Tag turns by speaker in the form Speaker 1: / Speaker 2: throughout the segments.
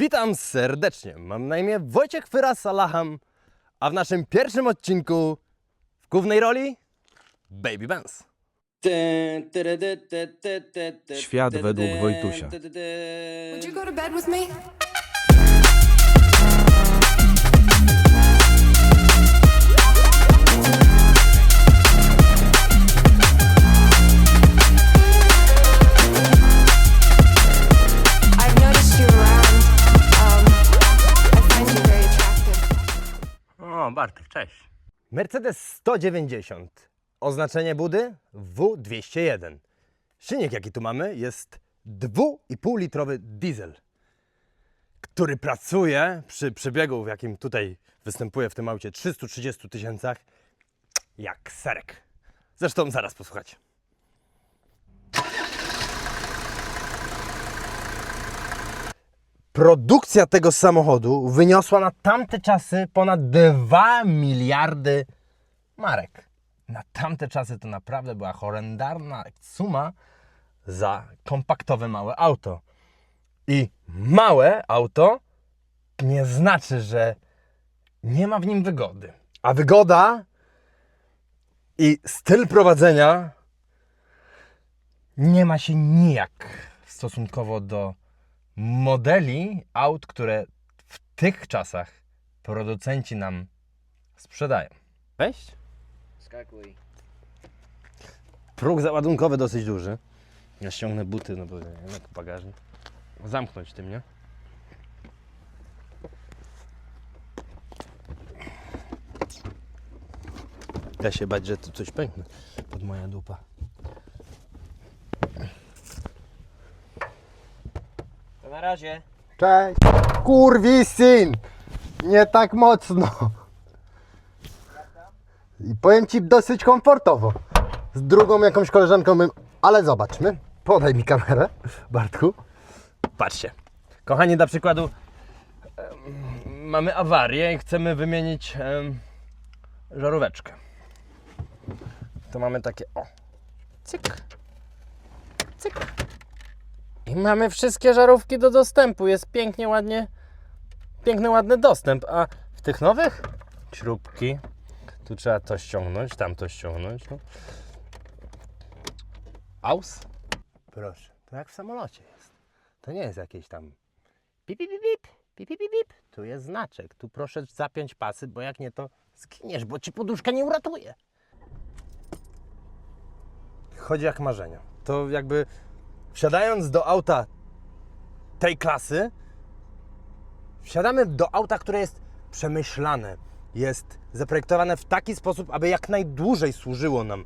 Speaker 1: Witam serdecznie. Mam na imię Wojciech Fyra Salaham, a w naszym pierwszym odcinku w głównej roli Baby Benz.
Speaker 2: Świat według Wojtusia.
Speaker 3: Would you go to bed with me?
Speaker 1: Bartek, cześć. Mercedes 190. Oznaczenie budy W201. Silnik, jaki tu mamy, jest 2,5 litrowy diesel, który pracuje przy przebiegu, w jakim tutaj występuje w tym aucie 330 tysięcach, jak serek. Zresztą zaraz posłuchajcie. Produkcja tego samochodu wyniosła na tamte czasy ponad 2 miliardy marek. Na tamte czasy to naprawdę była horrendalna suma za kompaktowe małe auto. I małe auto nie znaczy, że nie ma w nim wygody. A wygoda i styl prowadzenia nie ma się nijak stosunkowo do modeli aut, które w tych czasach producenci nam sprzedają. Wejść?
Speaker 4: Skakuj.
Speaker 1: Próg załadunkowy dosyć duży. Ja ściągnę buty, no bo jak bagażnik. Zamknąć tym, nie? Ja się bać, że tu coś pęknie pod moja dupa.
Speaker 4: To na razie.
Speaker 5: Cześć. Kurwi syn! Nie tak mocno. I powiem ci dosyć komfortowo. Z drugą jakąś koleżanką bym... Ale zobaczmy. Podaj mi kamerę, Bartku.
Speaker 1: Patrzcie. Kochani, dla przykładu em, mamy awarię i chcemy wymienić em, żaróweczkę. To mamy takie o. Cyk. Cyk. I mamy wszystkie żarówki do dostępu. Jest pięknie, ładnie, piękny, ładny dostęp. A w tych nowych śrubki tu trzeba to ściągnąć, tam to ściągnąć. No. Aus. Proszę, to jak w samolocie jest. To nie jest jakieś tam pip, pip, pip, pip, pip, pip, pip. Tu jest znaczek. Tu proszę zapiąć pasy, bo jak nie, to zginiesz, bo ci poduszka nie uratuje. Chodzi jak marzenia. To jakby wsiadając do auta tej klasy, wsiadamy do auta, które jest przemyślane, jest zaprojektowane w taki sposób, aby jak najdłużej służyło nam.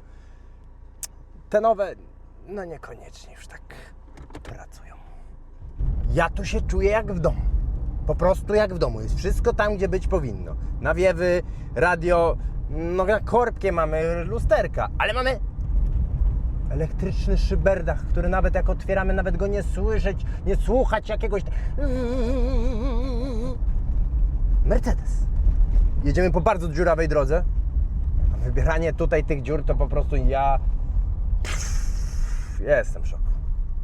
Speaker 1: Te nowe, no niekoniecznie już tak pracują. Ja tu się czuję jak w domu. Po prostu jak w domu. Jest wszystko tam, gdzie być powinno. Nawiewy, radio, no na korbkie mamy lusterka, ale mamy elektryczny szyberdach, który nawet jak otwieramy, nawet go nie słyszeć, nie słuchać jakiegoś... Mercedes. Jedziemy po bardzo dziurawej drodze. Wybieranie tutaj tych dziur to po prostu ja... Ja jestem w szoku.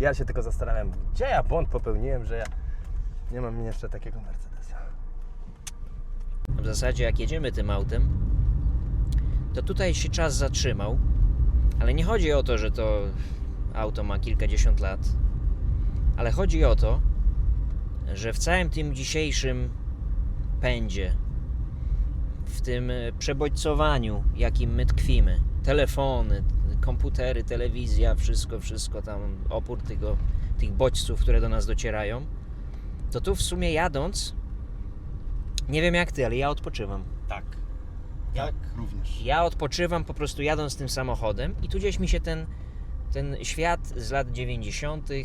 Speaker 1: Ja się tylko zastanawiam, gdzie ja błąd popełniłem, że ja nie mam jeszcze takiego Mercedesa.
Speaker 4: W zasadzie jak jedziemy tym autem, to tutaj się czas zatrzymał, ale nie chodzi o to, że to auto ma kilkadziesiąt lat, ale chodzi o to, że w całym tym dzisiejszym pędzie, w tym e, przebodźcowaniu, jakim my tkwimy, telefony, komputery, telewizja, wszystko, wszystko tam, opór tego, tych bodźców, które do nas docierają, to tu w sumie jadąc, nie wiem jak ty, ale ja odpoczywam.
Speaker 1: Tak. Jak również.
Speaker 4: Ja odpoczywam po prostu jadąc tym samochodem i tu gdzieś mi się ten, ten świat z lat 90., e,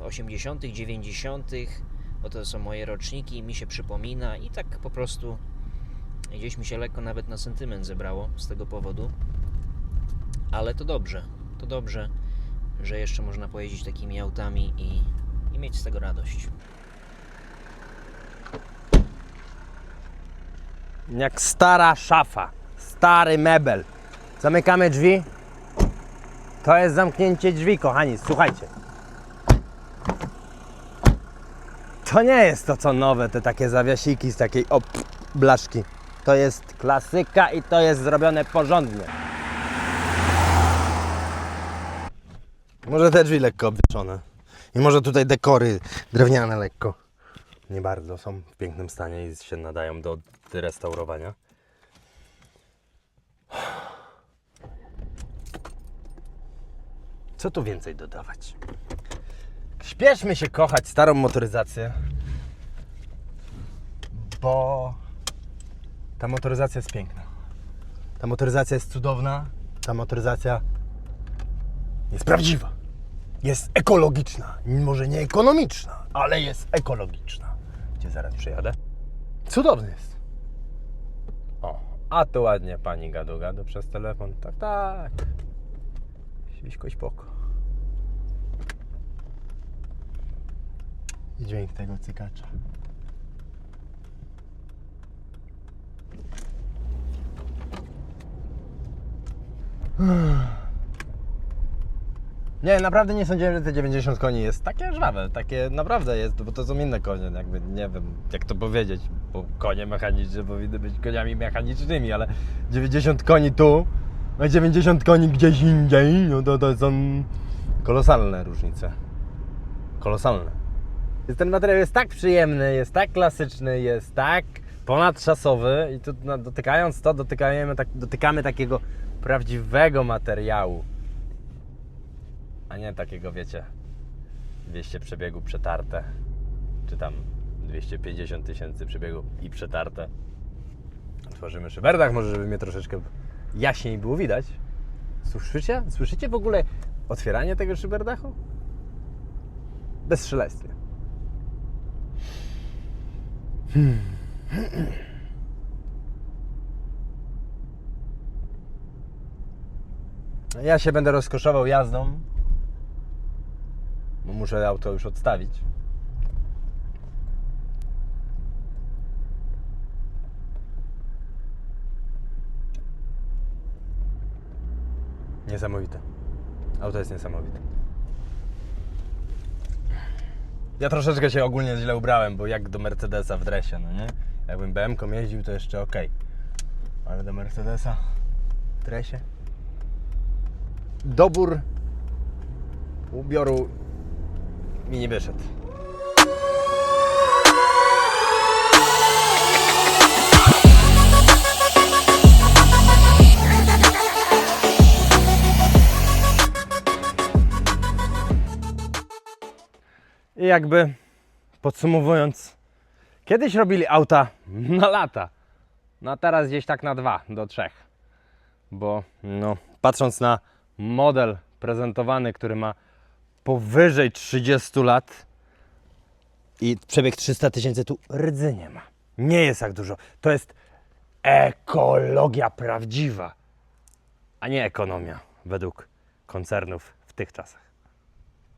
Speaker 4: 80., 90., bo to są moje roczniki, mi się przypomina i tak po prostu gdzieś mi się lekko nawet na sentyment zebrało z tego powodu. Ale to dobrze, to dobrze, że jeszcze można pojeździć takimi autami i, i mieć z tego radość.
Speaker 1: Jak stara szafa, stary mebel. Zamykamy drzwi. To jest zamknięcie drzwi, kochani. Słuchajcie. To nie jest to co nowe, te takie zawiasiki z takiej op blaszki. To jest klasyka i to jest zrobione porządnie. Może te drzwi lekko obwieszone. I może tutaj dekory drewniane lekko. Nie bardzo są w pięknym stanie i się nadają do restaurowania. Co tu więcej dodawać? Śpieszmy się kochać starą motoryzację, bo ta motoryzacja jest piękna. Ta motoryzacja jest cudowna. Ta motoryzacja jest prawdziwa. Jest ekologiczna. Może nie ekonomiczna, ale jest ekologiczna. Gdzie zaraz przyjadę? Cudowny jest. O, a tu ładnie pani gadu gadu przez telefon. Tak, tak. Świśko spoko. I dźwięk tego cykacza. Nie, naprawdę nie sądziłem, że te 90 koni jest takie żwawe, takie naprawdę jest, bo to są inne konie, jakby nie wiem jak to powiedzieć, bo konie mechaniczne powinny być koniami mechanicznymi, ale 90 koni tu, a 90 koni gdzieś indziej, no to, to są kolosalne różnice. Kolosalne. Ten materiał jest tak przyjemny, jest tak klasyczny, jest tak ponadczasowy i tu no, dotykając to, dotykamy, tak, dotykamy takiego prawdziwego materiału a nie takiego, wiecie, 200 przebiegu przetarte, czy tam 250 tysięcy przebiegu i przetarte. Tworzymy szyberdach, może żeby mnie troszeczkę jaśniej było widać. Słyszycie? Słyszycie w ogóle otwieranie tego szyberdachu? Bezszelestnie. Ja się będę rozkoszował jazdą, bo muszę auto już odstawić. Niesamowite. Auto jest niesamowite. Ja troszeczkę się ogólnie źle ubrałem, bo jak do Mercedesa w dresie, no nie? Jakbym BM-ką jeździł, to jeszcze ok. Ale do Mercedesa w dresie. Dobór ubioru mi nie wyszedł. I jakby podsumowując, kiedyś robili auta na lata, no a teraz gdzieś tak na dwa do trzech. Bo no, patrząc na model prezentowany, który ma powyżej 30 lat i przebieg 300 tysięcy, tu rdzy nie ma. Nie jest tak dużo. To jest ekologia prawdziwa, a nie ekonomia według koncernów w tych czasach.